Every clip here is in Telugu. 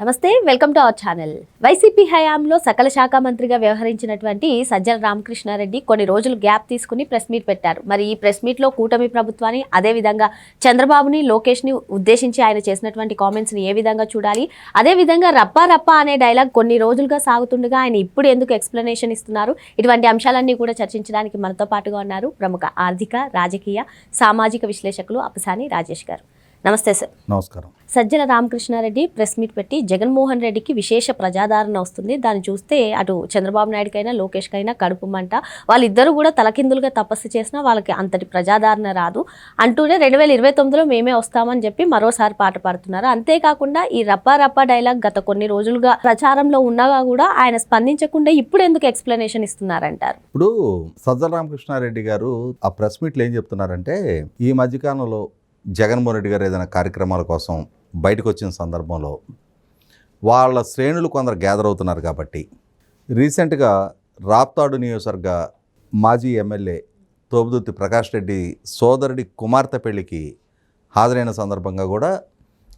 నమస్తే welcome to our channel. YCP హయాంలో సకల శాఖ మంత్రిగా వ్యవహరించినటువంటి సజ్జల రామకృష్ణారెడ్డి కొన్ని రోజులు గ్యాప్ తీసుకుని ప్రెస్ మీట్ పెట్టారు. మరి ఈ ప్రెస్ మీట్లో కూటమి ప్రభుత్వాన్ని అదేవిధంగా చంద్రబాబుని లోకేష్ని ఉద్దేశించి ఆయన చేసినటువంటి కామెంట్స్ని ఏ విధంగా చూడాలి? అదేవిధంగా రప్పా రప్పా అనే డైలాగ్ కొన్ని రోజులుగా సాగుతుండగా ఆయన ఇప్పుడు ఎందుకు ఎక్స్ప్లెనేషన్ ఇస్తున్నారు? ఇటువంటి అంశాలన్నీ కూడా చర్చించడానికి మనతో పాటుగా ఉన్నారు ప్రముఖ ఆర్థిక రాజకీయ సామాజిక విశ్లేషకులు అపసాని రాజేష్ గారు. నమస్తే సార్. నమస్కారం. సజ్జల రామకృష్ణారెడ్డి ప్రెస్ మీట్ పెట్టి జగన్మోహన్ రెడ్డికి విశేష ప్రజాదరణ వస్తుంది. దాన్ని చూస్తే అటు చంద్రబాబు నాయుడుకైనా లోకేష్కైనా కడుపు మంట. వాళ్ళిద్దరూ కూడా తలకిందులుగా తపస్సు చేసినా వాళ్ళకి అంతటి ప్రజాదరణ రాదు. అంటూనే రెండు వేల ఇరవై తొమ్మిదిలో మేమే వస్తామని చెప్పి మరోసారి పాట పాడుతున్నారు. అంతేకాకుండా ఈ రప్పా రప్పా డైలాగ్ గత కొన్ని రోజులుగా ప్రచారంలో ఉండగా కూడా ఆయన స్పందించకుండా ఇప్పుడు ఎందుకు ఎక్స్ప్లెనేషన్ ఇస్తున్నారంటారు? ఇప్పుడు సజ్జల రామకృష్ణారెడ్డి గారు ఆ ప్రెస్ మీట్లో ఏం చెప్తున్నారంటే ఈ మధ్యకాలంలో జగన్మోహన్ రెడ్డి గారు ఏదైనా కార్యక్రమాల కోసం బయటకు వచ్చిన సందర్భంలో వాళ్ళ శ్రేణులు కొందరు గ్యాదర్ అవుతున్నారు కాబట్టి రీసెంట్గా రాప్తాడు నియోజకవర్గ మాజీ ఎమ్మెల్యే తోబుదుర్తి ప్రకాష్ రెడ్డి సోదరుడి కుమార్తె పెళ్ళికి హాజరైన సందర్భంగా కూడా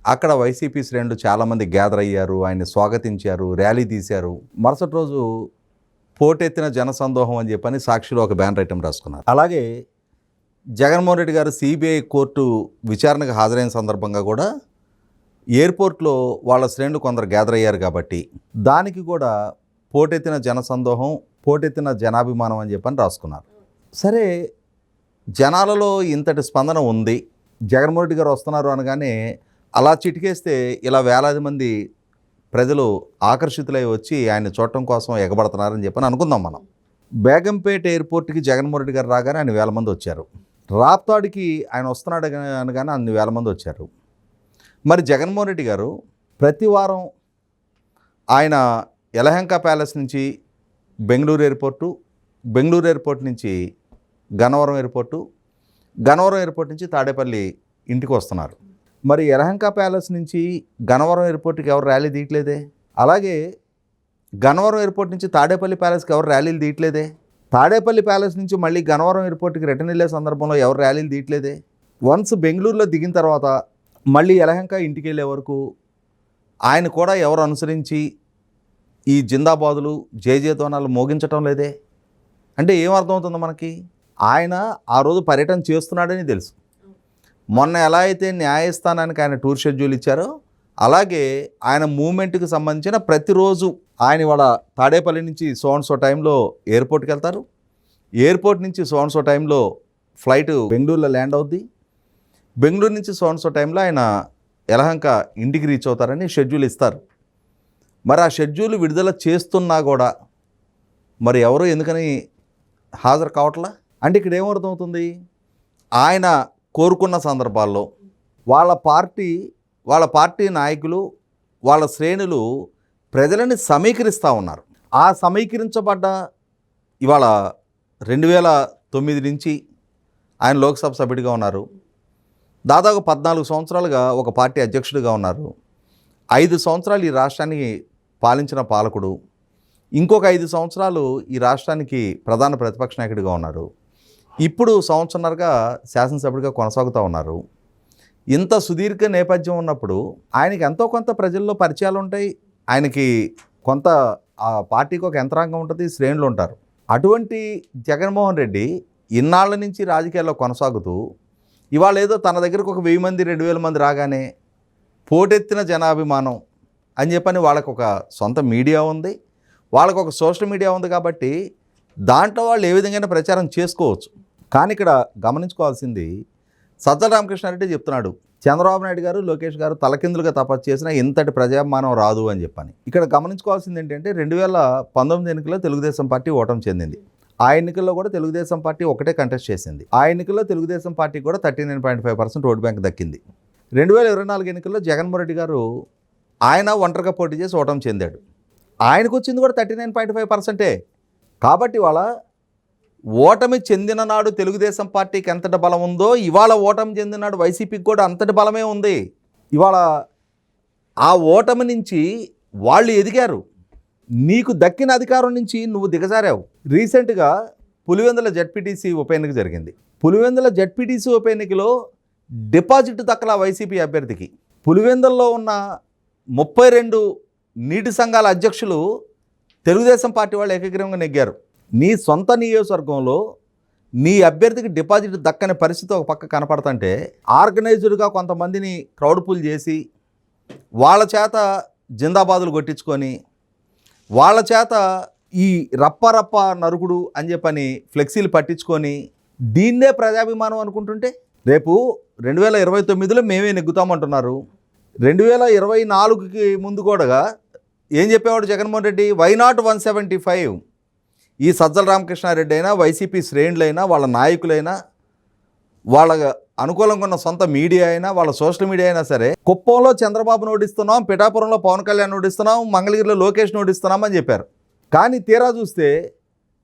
అక్కడ వైసీపీ శ్రేణులు చాలామంది గ్యాదర్ అయ్యారు ఆయన్ని స్వాగతించారు ర్యాలీ తీశారు. మరుసటి రోజు పోటెత్తిన జనసందోహం అని చెప్పని సాక్షిలో ఒక బ్యానర్ ఐటెం రాసుకున్నారు. అలాగే జగన్మోహన్ రెడ్డి గారు సిబిఐ కోర్టు విచారణకు హాజరైన సందర్భంగా కూడా ఎయిర్పోర్ట్లో వాళ్ళ శ్రేణులు కొందరు గ్యాదర్ అయ్యారు కాబట్టి దానికి కూడా పోటెత్తిన జనసందోహం పోటెత్తిన జనాభిమానం అని చెప్పని రాసుకున్నారు. సరే జనాలలో ఇంతటి స్పందన ఉంది. జగన్మోహన్ రెడ్డి గారు వస్తున్నారు అనగానే అలా చిటికేస్తే ఇలా వేలాది మంది ప్రజలు ఆకర్షితులై వచ్చి ఆయన చూడటం కోసం ఎగబడుతున్నారని చెప్పని అనుకుందాం మనం. బేగంపేట ఎయిర్పోర్ట్కి జగన్మోహన్ రెడ్డి గారు రాగానే ఆయన వేల మంది వచ్చారు. రాప్తాడికి ఆయన వస్తున్నాడు అనగానే అన్ని వేల మంది వచ్చారు. మరి జగన్మోహన్ రెడ్డి గారు ప్రతి వారం ఆయన యలహంక ప్యాలెస్ నుంచి బెంగళూరు ఎయిర్పోర్టు బెంగళూరు ఎయిర్పోర్ట్ నుంచి గన్నవరం ఎయిర్పోర్టు గన్నవరం ఎయిర్పోర్ట్ నుంచి తాడేపల్లి ఇంటికి వస్తున్నారు. మరి యలహంక ప్యాలెస్ నుంచి గన్నవరం ఎయిర్పోర్ట్కి ఎవరు ర్యాలీ తీయట్లేదే? అలాగే గన్నవరం ఎయిర్పోర్ట్ నుంచి తాడేపల్లి ప్యాలెస్కి ఎవరు ర్యాలీలు తీయట్లేదే? తాడేపల్లి ప్యాలెస్ నుంచి మళ్ళీ గనవరం ఎయిర్పోర్ట్కి రిటర్న్ వెళ్ళే సందర్భంలో ఎవరు ర్యాలీలు తీయట్లేదే? వన్స్ బెంగళూరులో దిగిన తర్వాత మళ్ళీ ఎలహంక ఇంటికి వెళ్ళే వరకు ఆయన కూడా ఎవరు అనుసరించి ఈ జిందాబాదులు జేజేతోనాలు మోగించటం లేదే? అంటే ఏం అర్థమవుతుంది మనకి? ఆయన ఆ రోజు పర్యటన చేస్తున్నాడని తెలుసు. మొన్న ఎలా అయితే న్యాయస్థానానికి ఆయన టూర్ షెడ్యూల్ ఇచ్చారో అలాగే ఆయన మూమెంట్కి సంబంధించిన ప్రతిరోజు ఆయన వాళ్ళ తాడేపల్లి నుంచి సోన్సో టైంలో ఎయిర్పోర్ట్కి వెళ్తారు. ఎయిర్పోర్ట్ నుంచి సోన్సో టైంలో ఫ్లైట్ బెంగళూరులో ల్యాండ్ అవుద్ది. బెంగళూరు నుంచి సోన్సో టైంలో ఆయన యలహంక ఇంటికి రీచ్ అవుతారని షెడ్యూల్ ఇస్తారు. మరి ఆ షెడ్యూల్ విడుదల చేస్తున్నా కూడా మరి ఎవరు ఎందుకని హాజరు కావట్లా? అంటే ఇక్కడ ఏమర్థమవుతుంది ఆయన కోరుకున్న సందర్భాల్లో వాళ్ళ పార్టీ వాళ్ళ పార్టీ నాయకులు వాళ్ళ శ్రేణులు ప్రజలని సమీకరిస్తూ ఉన్నారు. ఆ సమీకరించబడ్డ ఇవాళ రెండు వేల తొమ్మిది నుంచి ఆయన లోక్సభ సభ్యుడిగా ఉన్నారు. దాదాపు పద్నాలుగు సంవత్సరాలుగా ఒక పార్టీ అధ్యక్షుడిగా ఉన్నారు. ఐదు సంవత్సరాలు ఈ రాష్ట్రానికి పాలించిన పాలకుడు. ఇంకొక ఐదు సంవత్సరాలు ఈ రాష్ట్రానికి ప్రధాన ప్రతిపక్ష నాయకుడిగా ఉన్నారు. ఇప్పుడు సంవత్సరంన్నరగా శాసనసభ్యుడిగా కొనసాగుతూ ఉన్నారు. ఇంత సుదీర్ఘ నేపథ్యం ఉన్నప్పుడు ఆయనకి ఎంతో కొంత ప్రజల్లో పరిచయాలు ఉంటాయి ఆయనకి కొంత ఆ పార్టీకి ఒక యంత్రాంగం ఉంటుంది శ్రేణులు ఉంటారు. అటువంటి జగన్మోహన్ రెడ్డి ఇన్నాళ్ళ నుంచి రాజకీయాల్లో కొనసాగుతూ ఇవాళ ఏదో తన దగ్గరకు ఒక వెయ్యి మంది రెండు వేల మంది రాగానే పోటెత్తిన జనాభిమానం అని చెప్పని వాళ్ళకు ఒక సొంత మీడియా ఉంది. వాళ్ళకు ఒక సోషల్ మీడియా ఉంది కాబట్టి దాంట్లో వాళ్ళు ఏ విధంగా ప్రచారం చేసుకోవచ్చు. కానీ ఇక్కడ గమనించుకోవాల్సింది సజ్జల రామకృష్ణారెడ్డి చెప్తున్నాడు. చంద్రబాబు నాయుడు గారు లోకేష్ గారు తలకిందులుగా తపస్సు చేసిన ఇంతటి ప్రజాభిమానం రాదు అని చెప్పని. ఇక్కడ గమనించుకోవాల్సింది ఏంటంటే రెండు వేల పంతొమ్మిది ఎన్నికల్లో తెలుగుదేశం పార్టీ ఓటమి చెందింది. ఆ ఎన్నికల్లో కూడా తెలుగుదేశం పార్టీ ఒకటే కంటెస్ట్ చేసింది. ఆ ఎన్నికల్లో తెలుగుదేశం పార్టీ కూడా thirty nine point five percent vote bank దక్కింది. రెండు వేల ఇరవై నాలుగు ఎన్నికల్లో జగన్మోహన్ రెడ్డి గారు ఆయన ఒంటరిగా పోటీ చేసి ఓటమి చెందాడు. ఆయనకు వచ్చింది కూడా థర్టీ నైన్ పాయింట్ ఫైవ్ పర్సెంటే. కాబట్టి వాళ్ళ ఓటమి చెందిన నాడు తెలుగుదేశం పార్టీకి ఎంతటి బలం ఉందో ఇవాళ ఓటమి చెందిన నాడు వైసీపీకి కూడా అంతటి బలమే ఉంది. ఇవాళ ఆ ఓటమి నుంచి వాళ్ళు ఎదిగారు. నీకు దక్కిన అధికారం నుంచి నువ్వు దిగజారావు. రీసెంట్గా పులివెందుల జడ్పీటీసీ ఉప ఎన్నిక జరిగింది. పులివెందుల జడ్పీటీసీ ఉప ఎన్నికలో డిపాజిట్ దక్కల వైసీపీ అభ్యర్థికి. పులివెందుల్లో ఉన్న ముప్పై రెండు నీటి సంఘాల అధ్యక్షులు తెలుగుదేశం పార్టీ వాళ్ళు ఏకగ్రీవంగా నెగ్గారు. నీ సొంత నియోజకవర్గంలో నీ అభ్యర్థికి డిపాజిట్ దక్కని పరిస్థితి ఒక పక్క కనపడుతుంటే ఆర్గనైజ్డ్గా కొంతమందిని క్రౌడ్ పుల్ చేసి వాళ్ళ చేత జిందాబాదులు కొట్టించుకొని వాళ్ళ చేత ఈ రప్ప రప్ప నరుకుడు అని చెప్పని ఫ్లెక్సీలు పట్టించుకొని దీన్నే ప్రజాభిమానం అనుకుంటుంటే రేపు రెండు వేల ఇరవై తొమ్మిదిలో మేమే నెగ్గుతామంటున్నారు. రెండు వేల ఇరవై నాలుగుకి ముందు కూడా ఏం చెప్పేవాడు Jaganmohan Reddy? Why not one seventy five ఈ సజ్జల రామకృష్ణారెడ్డి అయినా వైసీపీ శ్రేణులైనా వాళ్ళ నాయకులైనా వాళ్ళ అనుకూలంగా ఉన్న సొంత మీడియా అయినా వాళ్ళ సోషల్ మీడియా అయినా సరే కుప్పంలో చంద్రబాబు నోటిస్తున్నాం పిఠాపురంలో పవన్ కళ్యాణ్ నోటిస్తున్నాం మంగళగిరిలో లోకేష్ నోటిస్తున్నాం అని చెప్పారు. కానీ తీరా చూస్తే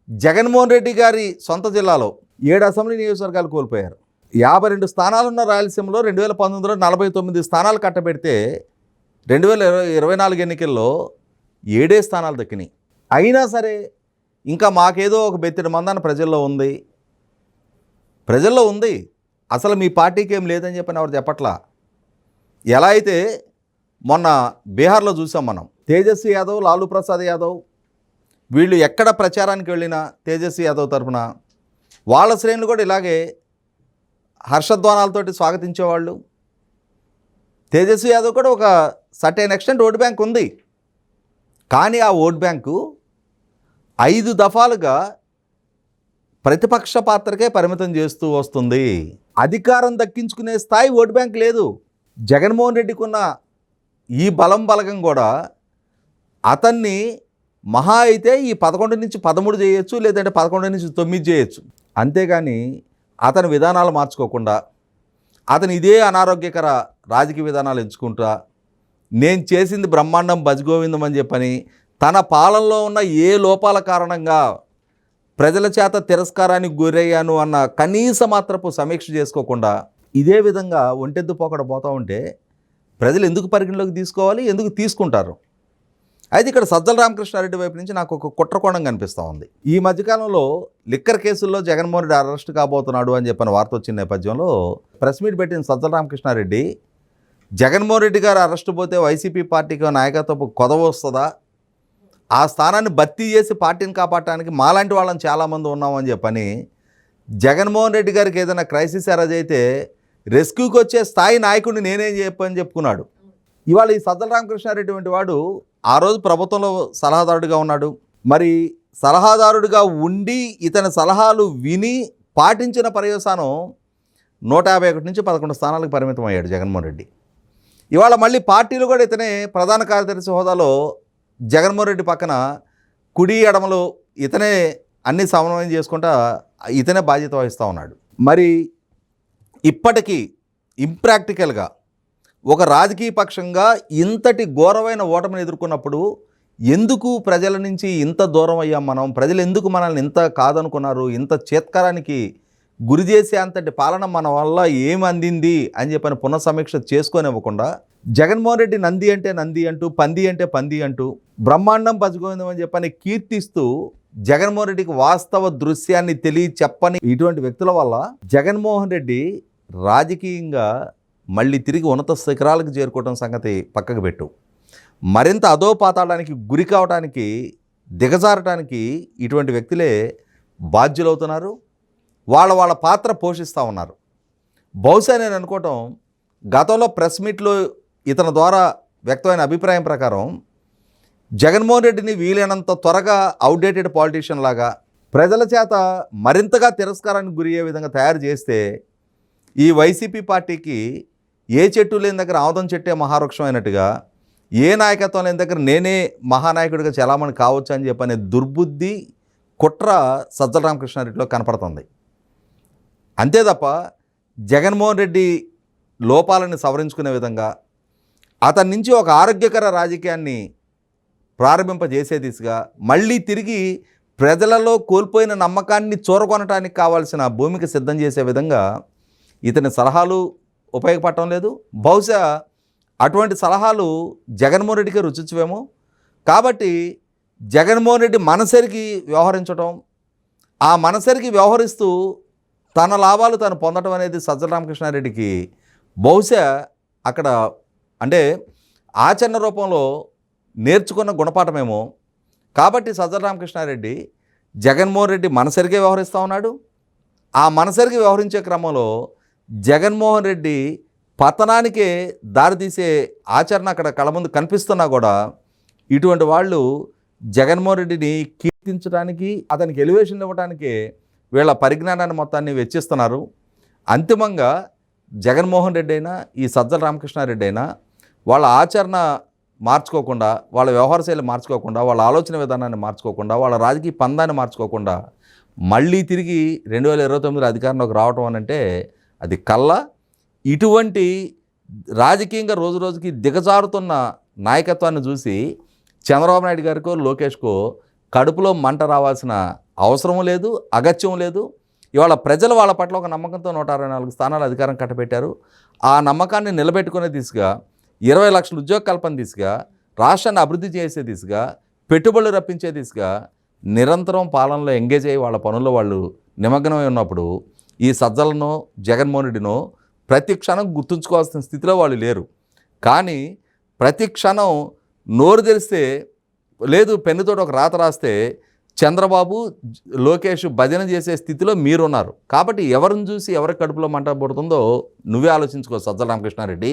జగన్మోహన్ రెడ్డి గారి సొంత జిల్లాలో ఏడు అసెంబ్లీ నియోజకవర్గాలు కోల్పోయారు. యాభై రెండు స్థానాలున్న రాయలసీమలో రెండు వేల పంతొమ్మిదిలో నలభై తొమ్మిది స్థానాలు కట్టబెడితే రెండు వేల ఇరవై ఇరవై నాలుగు ఎన్నికల్లో ఏడే స్థానాలు దక్కినాయి. అయినా సరే ఇంకా మాకేదో ఒక బెత్తిడి మందాన ప్రజల్లో ఉంది. ప్రజల్లో ఉంది. అసలు మీ పార్టీకి ఏం లేదని చెప్పని ఎవరు చెప్పట్లా? ఎలా అయితే మొన్న బీహార్లో చూసాం మనం తేజస్వి యాదవ్ లాలూ ప్రసాద్ యాదవ్ వీళ్ళు ఎక్కడ ప్రచారానికి వెళ్ళినా తేజస్వి యాదవ్ తరపున వాళ్ళ శ్రేణులు కూడా ఇలాగే హర్షధ్వానాలతోటి స్వాగతించేవాళ్ళు. తేజస్వి యాదవ్ కూడా ఒక సర్టైన్ ఎక్స్టెంట్ ఓట్ బ్యాంక్ ఉంది. కానీ ఆ ఓట్ బ్యాంకు ఐదు దఫాలుగా ప్రతిపక్ష పాత్రకే పరిమితం చేస్తూ వస్తుంది. అధికారం దక్కించుకునే స్థాయి ఓటు బ్యాంక్ లేదు. జగన్మోహన్ రెడ్డికి ఉన్న ఈ బలం బలగం కూడా అతన్ని మహా అయితే ఈ పదకొండు నుంచి పదమూడు చేయొచ్చు లేదంటే పదకొండు నుంచి తొమ్మిది చేయొచ్చు. అంతేగాని అతని విధానాలు మార్చుకోకుండా అతను ఇదే అనారోగ్యకర రాజకీయ విధానాలు ఎంచుకుంటా నేను చేసింది బ్రహ్మాండం భజగోవిందం అని చెప్పని తన పాలనలో ఉన్న ఏ లోపాల కారణంగా ప్రజల చేత తిరస్కారానికి గురయ్యాను అన్న కనీస మాత్రపు సమీక్ష చేసుకోకుండా ఇదే విధంగా ఒంటెద్దు పోకడ పోతూ ఉంటే ప్రజలు ఎందుకు పరిగణలోకి తీసుకోవాలి? ఎందుకు తీసుకుంటారు? అయితే ఇక్కడ సజ్జల రామకృష్ణారెడ్డి వైపు నుంచి నాకు ఒక కుట్రకోణం కనిపిస్తూ ఉంది. ఈ మధ్యకాలంలో లిక్కర్ కేసుల్లో జగన్మోహన్ రెడ్డి అరెస్ట్ కాబోతున్నాడు అని చెప్పిన వార్త వచ్చిన నేపథ్యంలో ప్రెస్ మీట్ పెట్టిన సజ్జల రామకృష్ణారెడ్డి జగన్మోహన్ రెడ్డి గారు అరెస్ట్ పోతే వైసీపీ పార్టీకి నాయకత్వపు కొదవ వస్తుందా? ఆ స్థానాన్ని భర్తీ చేసి పార్టీని కాపాడటానికి మాలాంటి వాళ్ళని చాలామంది ఉన్నామని చెప్పని జగన్మోహన్ రెడ్డి గారికి ఏదైనా క్రైసిస్ అరేజ్ అయితే రెస్క్యూకి వచ్చే స్థాయి నాయకుడిని నేనేం చెప్పని చెప్పుకున్నాడు. ఇవాళ ఈ సజ్జల రామకృష్ణారెడ్డి వంటి వాడు ఆ రోజు ప్రభుత్వంలో సలహాదారుడిగా ఉన్నాడు. మరి సలహాదారుడిగా ఉండి ఇతని సలహాలు విని పాటించిన పర్యవసానం నూట యాభై ఒకటి నుంచి పదకొండు స్థానాలకు పరిమితం అయ్యాడు జగన్మోహన్ రెడ్డి. ఇవాళ మళ్ళీ పార్టీలు కూడా ఇతనే ప్రధాన కార్యదర్శి హోదాలో జగన్మోహన్ రెడ్డి పక్కన కుడి ఎడమలో ఇతనే అన్ని సమన్వయం చేసుకుంటా ఇతనే బాధ్యత వహిస్తూ ఉన్నాడు. మరి ఇప్పటికీ ఇంప్రాక్టికల్గా ఒక రాజకీయ పక్షంగా ఇంతటి ఘోరమైన ఓటమిని ఎదుర్కొన్నప్పుడు ఎందుకు ప్రజల నుంచి ఇంత దూరం అయ్యాం మనం? ప్రజలు ఎందుకు మనల్ని ఇంత కాదనుకున్నారు? ఇంత చేత్కరానికి గురి చేసే అంతటి పాలన మన వల్ల ఏమందింది అని చెప్పని పునఃసమీక్ష చేసుకోనివ్వకుండా జగన్మోహన్ రెడ్డి నంది అంటే నంది అంటూ పంది అంటే పంది అంటూ బ్రహ్మాండం పచ్చుకోంది అని చెప్పని కీర్తిస్తూ జగన్మోహన్ రెడ్డికి వాస్తవ దృశ్యాన్ని తెలియ చెప్పని ఇటువంటి వ్యక్తుల వల్ల జగన్మోహన్ రెడ్డి రాజకీయంగా మళ్ళీ తిరిగి ఉన్నత శిఖరాలకు చేరుకోవడం సంగతి పక్కకు పెట్టు. మరింత అధోపాతాడానికి గురి కావడానికి దిగజారటానికి ఇటువంటి వ్యక్తులే బాధ్యులవుతున్నారు. వాళ్ళ వాళ్ళ పాత్ర పోషిస్తూ ఉన్నారు. బహుశా నేను అనుకోవటం గతంలో ప్రెస్ మీట్లో ఇతని ద్వారా వ్యక్తమైన అభిప్రాయం ప్రకారం జగన్మోహన్ రెడ్డిని వీలైనంత త్వరగా అవుట్డేటెడ్ పాలిటీషియన్ లాగా ప్రజల చేత మరింతగా తిరస్కారానికి గురి అయ్యే విధంగా తయారు చేస్తే ఈ వైసీపీ పార్టీకి ఏ చెట్టు లేని దగ్గర ఆముదం చెట్టే మహావృక్షం అయినట్టుగా ఏ నాయకత్వం లేని దగ్గర నేనే మహానాయకుడిగా చలామణి కావచ్చు అని చెప్పనే దుర్బుద్ధి కుట్ర సజ్జల రామకృష్ణారెడ్డిలో కనపడుతుంది. అంతే తప్ప జగన్మోహన్ రెడ్డి లోపాలను సవరించుకునే విధంగా అతని నుంచి ఒక ఆరోగ్యకర రాజకీయాన్ని ప్రారంభింపజేసే దిశగా మళ్ళీ తిరిగి ప్రజలలో కోల్పోయిన నమ్మకాన్ని చూరగొనటానికి కావాల్సిన భూమికి సిద్ధం చేసే విధంగా ఇతని సలహాలు ఉపయోగపడటం లేదు. బహుశా అటువంటి సలహాలు జగన్మోహన్ రెడ్డికి రుచించవేమో. కాబట్టి జగన్మోహన్ రెడ్డి మనసరికి వ్యవహరించడం ఆ మనసరికి వ్యవహరిస్తూ తన లాభాలు తను పొందడం అనేది సజ్జల రామకృష్ణారెడ్డికి బహుశా అక్కడ అంటే ఆచరణ రూపంలో నేర్చుకున్న గుణపాఠమేమో. కాబట్టి సజ్జల రామకృష్ణారెడ్డి జగన్మోహన్ రెడ్డి మనసరిగే వ్యవహరిస్తూ ఉన్నాడు. ఆ మనసరిగి వ్యవహరించే క్రమంలో జగన్మోహన్ రెడ్డి పతనానికే దారితీసే ఆచరణ అక్కడ కళముందు ముందు కనిపిస్తున్నా కూడా ఇటువంటి వాళ్ళు జగన్మోహన్ రెడ్డిని కీర్తించడానికి అతనికి ఎలివేషన్ ఇవ్వడానికే వీళ్ళ పరిజ్ఞానాన్ని మొత్తాన్ని వెచ్చిస్తున్నారు. అంతిమంగా జగన్మోహన్ రెడ్డి అయినా ఈ సజ్జల రామకృష్ణారెడ్డి అయినా వాళ్ళ ఆచరణ మార్చుకోకుండా వాళ్ళ వ్యవహార శైలి మార్చుకోకుండా వాళ్ళ ఆలోచన విధానాన్ని మార్చుకోకుండా వాళ్ళ రాజకీయ పందాన్ని మార్చుకోకుండా మళ్ళీ తిరిగి రెండు వేల ఇరవై తొమ్మిదిలో అధికారంలోకి రావటం అని అంటే అది కళ్ళ. ఇటువంటి రాజకీయంగా రోజు రోజుకి దిగజారుతున్న నాయకత్వాన్ని చూసి చంద్రబాబు నాయుడు గారికో లోకేష్కో కడుపులో మంట రావాల్సిన అవసరం లేదు అగత్యం లేదు. ఇవాళ ప్రజలు వాళ్ళ పట్ల ఒక నమ్మకంతో నూట అరవై నాలుగు స్థానాలు అధికారం కట్టబెట్టారు. ఆ నమ్మకాన్ని నిలబెట్టుకునే దిశగా ఇరవై లక్షల ఉద్యోగ కల్పన దిశగా రాష్ట్రాన్ని అభివృద్ధి చేసే దిశగా పెట్టుబడులు రప్పించే దిశగా నిరంతరం పాలనలో ఎంగేజ్ అయ్యి వాళ్ళ పనుల్లో వాళ్ళు నిమగ్నమై ఉన్నప్పుడు ఈ సజ్జలను జగన్మోహన్ రెడ్డినో ప్రతి క్షణం గుర్తుంచుకోవాల్సిన స్థితిలో వాళ్ళు లేరు. కానీ ప్రతి క్షణం నోరు తెరిస్తే లేదు పెన్నుతో ఒక రాత రాస్తే చంద్రబాబు లోకేష్ భజన చేసే స్థితిలో మీరున్నారు. కాబట్టి ఎవరిని చూసి ఎవరి కడుపులో మంట పడుతుందో నువ్వే ఆలోచించుకో సజ్జల రామకృష్ణారెడ్డి.